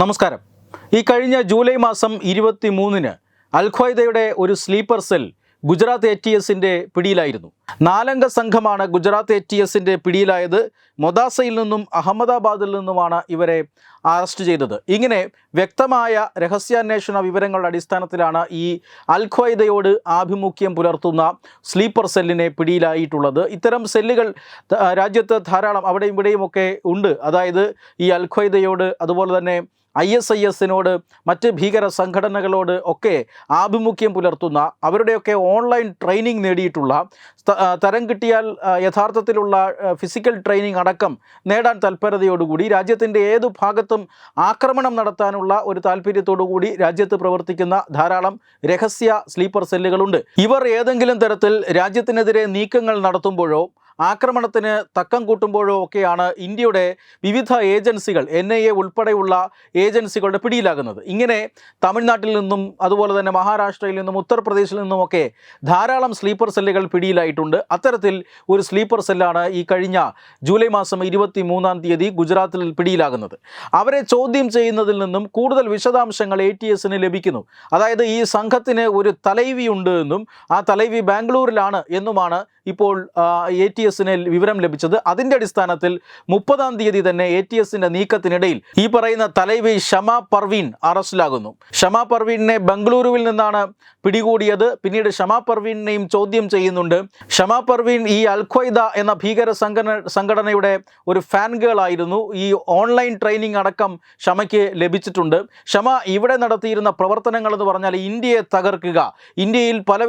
നമസ്കാരം. ഈ കഴിഞ്ഞ ജൂലൈ മാസം ഇരുപത്തി മൂന്നിന് അൽഖ്വയ്ദയുടെ ഒരു sleeper cell Gujarat A T എസിന്റെ പിടിയിലായിരുന്നു. നാലംഗ സംഘമാണ് ഗുജറാത്ത് എ ടി എസിന്റെ പിടിയിലായത്. മൊദാസയിൽ നിന്നും അഹമ്മദാബാദിൽ നിന്നുമാണ് ഇവരെ അറസ്റ്റ് ചെയ്തത്. ഇങ്ങനെ വ്യക്തമായ രഹസ്യാന്വേഷണ വിവരങ്ങളുടെ അടിസ്ഥാനത്തിലാണ് ഈ അൽഖ്വയ്ദയോട് ആഭിമുഖ്യം പുലർത്തുന്ന സ്ലീപ്പർ സെല്ലിനെ പിടിയിലായിട്ടുള്ളത്. ഇത്തരം സെല്ലുകൾ രാജ്യത്ത് ധാരാളം അവിടെയും ഇവിടെയുമൊക്കെ ഉണ്ട്. അതായത് ഈ അൽഖ്വയ്ദയോട് അതുപോലെ തന്നെ ഐ എസ് ഐ എസിനോട് മറ്റ് ഭീകര സംഘടനകളോട് ഒക്കെ ആഭിമുഖ്യം പുലർത്തുന്ന അവരുടെയൊക്കെ ഓൺലൈൻ ട്രെയിനിങ് നേടിയിട്ടുള്ള തരം കിട്ടിയാൽ യഥാർത്ഥത്തിലുള്ള ഫിസിക്കൽ ട്രെയിനിങ് അടക്കം നേടാൻ തൽപരതയോടുകൂടി രാജ്യത്തിന്റെ ഏതു ഭാഗത്തും ആക്രമണം നടത്താനുള്ള ഒരു താല്പര്യത്തോടുകൂടി രാജ്യത്ത് പ്രവർത്തിക്കുന്ന ധാരാളം രഹസ്യ സ്ലീപ്പർ സെല്ലുകളുണ്ട്. ഇവർ ഏതെങ്കിലും തരത്തിൽ രാജ്യത്തിനെതിരെ നീക്കങ്ങൾ നടത്തുമ്പോഴോ ആക്രമണത്തിന് തക്കം കൂട്ടുമ്പോഴോ ഒക്കെയാണ് ഇന്ത്യയുടെ വിവിധ ഏജൻസികൾ എൻ ഐ എ ഉൾപ്പെടെയുള്ള ഏജൻസികളുടെ പിടിയിലാകുന്നത്. ഇങ്ങനെ തമിഴ്നാട്ടിൽ നിന്നും അതുപോലെ തന്നെ മഹാരാഷ്ട്രയിൽ നിന്നും ഉത്തർപ്രദേശിൽ നിന്നുമൊക്കെ ധാരാളം സ്ലീപ്പർ സെല്ലുകൾ പിടിയിലായിട്ടുണ്ട്. അത്തരത്തിൽ ഒരു സ്ലീപ്പർ സെല്ലാണ് ഈ കഴിഞ്ഞ ജൂലൈ മാസം ഇരുപത്തി മൂന്നാം തീയതി ഗുജറാത്തിൽ പിടിയിലാകുന്നത്. അവരെ ചോദ്യം ചെയ്യുന്നതിൽ നിന്നും കൂടുതൽ വിശദാംശങ്ങൾ എ ടി എസിന് ലഭിക്കുന്നു. അതായത് ഈ സംഘത്തിന് ഒരു തലൈവിയുണ്ട് എന്നും ആ തലൈവി ബാംഗ്ലൂരിലാണ് എന്നുമാണ് ഇപ്പോൾ എ ടി എസിന് വിവരം ലഭിച്ചത് അതിന്റെ അടിസ്ഥാനത്തിൽ മുപ്പതാം തീയതി തന്നെ എ ടി എസിന്റെ നീക്കത്തിനിടയിൽ ഈ പറയുന്ന തലൈവി ഷമ പർവീൻ അറസ്റ്റിലാകുന്നു. ഷമ പർവീനെ ബംഗളൂരുവിൽ നിന്നാണ് പിടികൂടിയത്. പിന്നീട് ഷമ പർവീനെയും ചോദ്യം ചെയ്യുന്നുണ്ട്. ഷമ പർവീൻ ഈ അൽഖ്വൈദ എന്ന ഭീകര സംഘടന സംഘടനയുടെ ഒരു ഫാൻ ഗേൾ ആയിരുന്നു. ഈ ഓൺലൈൻ ട്രെയിനിങ് അടക്കം ഷമയ്ക്ക് ലഭിച്ചിട്ടുണ്ട്. ഷമ ഇവിടെ നടത്തിയിരുന്ന പ്രവർത്തനങ്ങൾ എന്ന് പറഞ്ഞാൽ ഇന്ത്യയെ തകർക്കുക ഇന്ത്യയിൽ പല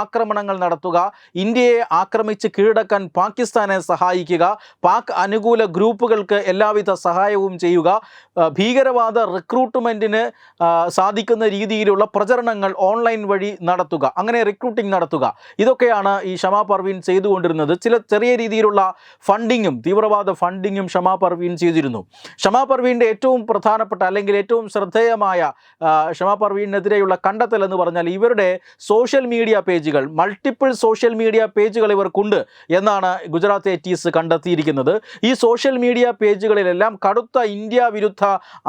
ആക്രമണങ്ങൾ നടത്തുക ഇന്ത്യയെ ആക്രമിച്ച് കീഴടക്കാൻ പാകിസ്ഥാനെ സഹായിക്കുക പാക് അനുകൂല ഗ്രൂപ്പുകൾക്ക് എല്ലാവിധ സഹായവും ചെയ്യുക ഭീകരവാദ റിക്രൂട്ട്മെന്റിന് സാധിക്കുന്ന രീതിയിലുള്ള പ്രചരണങ്ങൾ ഓൺലൈൻ വഴി നടത്തുക അങ്ങനെ റിക്രൂട്ടിംഗ് നടത്തുക. ഇതൊക്കെയാണ് ഈ ഷമാ പർവീൻ ചെയ്തുകൊണ്ടിരുന്നത്. ചില ചെറിയ രീതിയിലുള്ള ഫണ്ടിങ്ങും തീവ്രവാദ ഫണ്ടിങ്ങും ഷമാ പർവീൻ ചെയ്തിരുന്നു. ഷമാ പർവീന്റെ ഏറ്റവും പ്രധാനപ്പെട്ട അല്ലെങ്കിൽ ഏറ്റവും ശ്രദ്ധേയമായ ഷമാ പർവീനെതിരെയുള്ള കണ്ടെത്തൽ എന്ന് പറഞ്ഞാൽ ഇവരുടെ സോഷ്യൽ മീഡിയ പേജുകൾ മൾട്ടിപ്പിൾ സോഷ്യൽ മീഡിയ പേജുകൾ ഇവർക്കുണ്ട് എന്നാണ് ഗുജറാത്ത് എറ്റീസ് കണ്ടെത്തിയിരിക്കുന്നത്. ഈ സോഷ്യൽ മീഡിയ പേജുകളിലെല്ലാം കടുത്ത ഇന്ത്യ വിരുദ്ധ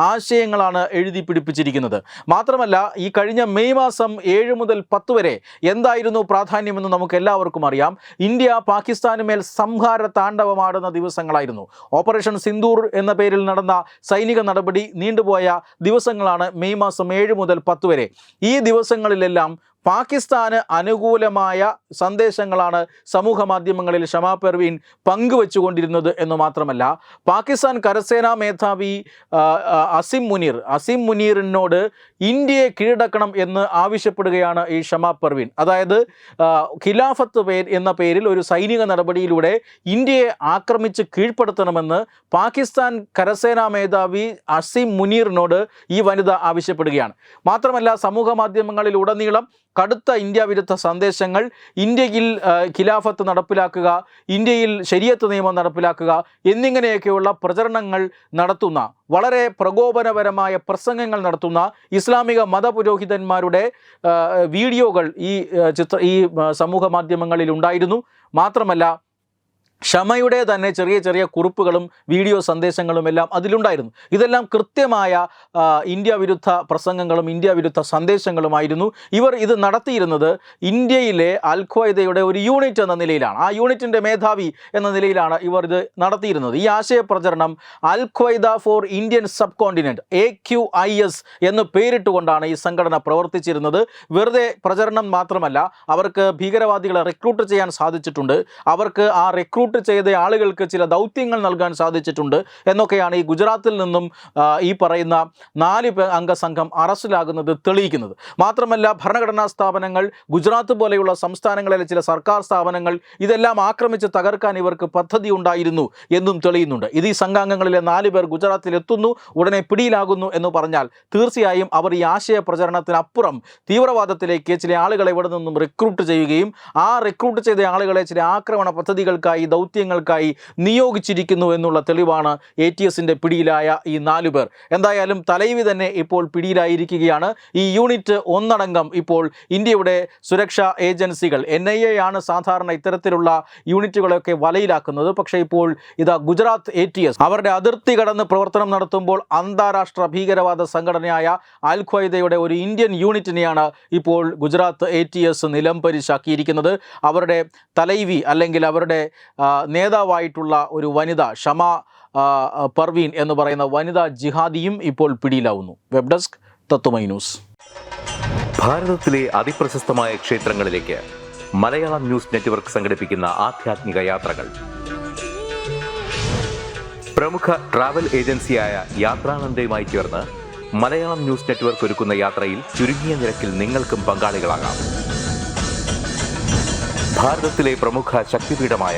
ആശയങ്ങളാണ് എഴുതി പിടിപ്പിച്ചിരിക്കുന്നത്. മാത്രമല്ല ഈ കഴിഞ്ഞ മെയ് മാസം ഏഴ് മുതൽ പത്ത് വരെ എന്തായിരുന്നു പ്രാധാന്യമെന്ന് നമുക്ക് എല്ലാവർക്കും അറിയാം. ഇന്ത്യ പാകിസ്ഥാന് മേൽ സംഹാര താണ്ഡവമാടുന്ന ദിവസങ്ങളായിരുന്നു. ഓപ്പറേഷൻ സിന്ദൂർ എന്ന പേരിൽ നടന്ന സൈനിക നടപടി നീണ്ടുപോയ ദിവസങ്ങളാണ് മെയ് മാസം ഏഴ് മുതൽ പത്ത് വരെ. ഈ ദിവസങ്ങളിലെല്ലാം പാകിസ്ഥാന് അനുകൂലമായ സന്ദേശങ്ങളാണ് സമൂഹ മാധ്യമങ്ങളിൽ ഷമാ പെർവീൻ പങ്കുവെച്ചുകൊണ്ടിരുന്നത് എന്ന് മാത്രമല്ല പാകിസ്ഥാൻ കരസേനാ മേധാവി അസിം മുനീർ അസിം മുനീറിനോട് ഇന്ത്യയെ കീഴടക്കണം എന്ന് ആവശ്യപ്പെടുകയാണ് ഈ ഷമാ പെർവീൻ. അതായത് ഖിലാഫത്ത് പേർ എന്ന പേരിൽ ഒരു സൈനിക നടപടിയിലൂടെ ഇന്ത്യയെ ആക്രമിച്ച് കീഴ്പ്പെടുത്തണമെന്ന് പാകിസ്ഥാൻ കരസേനാ മേധാവി അസിം മുനീറിനോട് ഈ വനിത ആവശ്യപ്പെടുകയാണ്. മാത്രമല്ല സമൂഹ മാധ്യമങ്ങളിൽ ഉടനീളം കടുത്ത ഇന്ത്യ വിരുദ്ധ സന്ദേശങ്ങൾ ഇന്ത്യയിൽ ഖിലാഫത്ത് നടപ്പിലാക്കുക ഇന്ത്യയിൽ ശരിയത്ത് നിയമം നടപ്പിലാക്കുക എന്നിങ്ങനെയൊക്കെയുള്ള പ്രചരണങ്ങൾ നടത്തുന്ന വളരെ പ്രകോപനപരമായ പ്രസംഗങ്ങൾ നടത്തുന്ന ഇസ്ലാമിക മതപുരോഹിതന്മാരുടെ വീഡിയോകൾ ഈ ചിത്ര ഈ സമൂഹ മാധ്യമങ്ങളിൽ ഉണ്ടായിരുന്നു. മാത്രമല്ല ക്ഷമയുടെ തന്നെ ചെറിയ ചെറിയ കുറിപ്പുകളും വീഡിയോ സന്ദേശങ്ങളും എല്ലാം അതിലുണ്ടായിരുന്നു. ഇതെല്ലാം കൃത്യമായ ഇന്ത്യ വിരുദ്ധ പ്രസംഗങ്ങളും ഇന്ത്യ വിരുദ്ധ സന്ദേശങ്ങളുമായിരുന്നു. ഇവർ ഇത് നടത്തിയിരുന്നത് ഇന്ത്യയിലെ അൽ ഖ്വയ്ദയുടെ ഒരു യൂണിറ്റ് എന്ന നിലയിലാണ്. ആ യൂണിറ്റിന്റെ മേധാവി എന്ന നിലയിലാണ് ഇവർ ഇത് നടത്തിയിരുന്നത്. ഈ ആശയപ്രചരണം Al Qaeda for Indian subcontinent A Q I S എന്ന് പേരിട്ടുകൊണ്ടാണ് ഈ സംഘടന പ്രവർത്തിച്ചിരുന്നത്. വെറുതെ പ്രചരണം മാത്രമല്ല അവർക്ക് ഭീകരവാദികളെ റിക്രൂട്ട് ചെയ്യാൻ സാധിച്ചിട്ടുണ്ട്. അവർക്ക് ആ റിക്രൂട്ട് ചെയ്ത ആളുകൾക്ക് ചില ദൗത്യങ്ങൾ നൽകാൻ സാധിച്ചിട്ടുണ്ട് എന്നൊക്കെയാണ് ഈ ഗുജറാത്തിൽ നിന്നും ഈ പറയുന്ന നാല് അംഗസംഘം അംഗ സംഘം അറസ്റ്റിലാകുന്നത് തെളിയിക്കുന്നത്. മാത്രമല്ല ഭരണഘടനാ സ്ഥാപനങ്ങൾ ഗുജറാത്ത് പോലെയുള്ള സംസ്ഥാനങ്ങളിലെ ചില സർക്കാർ സ്ഥാപനങ്ങൾ ഇതെല്ലാം ആക്രമിച്ച് തകർക്കാൻ ഇവർക്ക് പദ്ധതി ഉണ്ടായിരുന്നു എന്നും തെളിയുന്നുണ്ട്. ഇത് ഈ സംഘാംഗങ്ങളിലെ നാല് പേർ ഗുജറാത്തിൽ എത്തുന്നു ഉടനെ പിടിയിലാകുന്നു എന്ന് പറഞ്ഞാൽ തീർച്ചയായും അവർ ഈ ആശയ പ്രചരണത്തിനപ്പുറം തീവ്രവാദത്തിലേക്ക് ചില ആളുകളെ ഇവിടെ നിന്നും റിക്രൂട്ട് ചെയ്യുകയും ആ റിക്രൂട്ട് ചെയ്ത ആളുകളെ ചില ആക്രമണ പദ്ധതികൾക്കായി ദൗത്യങ്ങൾക്കായി നിയോഗിച്ചിരിക്കുന്നു എന്നുള്ള തെളിവാണ് എ ടി എസിന്റെ പിടിയിലായ ഈ നാലു പേർ. എന്തായാലും തലൈവി തന്നെ ഇപ്പോൾ പിടിയിലായിരിക്കുകയാണ്. ഈ യൂണിറ്റ് ഒന്നടങ്കം ഇപ്പോൾ ഇന്ത്യയുടെ സുരക്ഷാ ഏജൻസികൾ എൻ ഐ എ ആണ് സാധാരണ ഇത്തരത്തിലുള്ള യൂണിറ്റുകളൊക്കെ വലയിലാക്കുന്നത്. പക്ഷേ ഇപ്പോൾ ഇതാ ഗുജറാത്ത് എ ടി എസ് അവരുടെ അതിർത്തി കടന്ന് പ്രവർത്തനം നടത്തുമ്പോൾ അന്താരാഷ്ട്ര ഭീകരവാദ സംഘടനയായ അൽ ഖ്വയ്ദയുടെ ഒരു ഇന്ത്യൻ യൂണിറ്റിനെയാണ് ഇപ്പോൾ ഗുജറാത്ത് എ ടി എസ് നിലംപരിശാക്കിയിരിക്കുന്നത്. അവരുടെ തലൈവി അല്ലെങ്കിൽ അവരുടെ നേതാവായിട്ടുള്ള ഒരു വനിത ഷമ പർവീൻ എന്ന് പറയുന്ന വനിതാ ജിഹാദിയും ഇപ്പോൾ പിടിയിലാവുന്നു. Web desk Tatwamayi news. ഭാരതത്തിലെ അതിപ്രശസ്തമായ ക്ഷേത്രങ്ങളിലേക്ക് മലയാളം ന്യൂസ് നെറ്റ്വർക്ക് സംഘടിപ്പിക്കുന്ന ആധ്യാത്മിക യാത്രകൾ. പ്രമുഖ ട്രാവൽ ഏജൻസിയായ യാത്രാനന്ദയുമായി ചേർന്ന് മലയാളം ന്യൂസ് നെറ്റ്വർക്ക് ഒരുക്കുന്ന യാത്രയിൽ ചുരുങ്ങിയ നിരക്കിൽ നിങ്ങൾക്കും പങ്കാളികളാകാം. ഭാരതത്തിലെ പ്രമുഖ ശക്തിപീഠമായ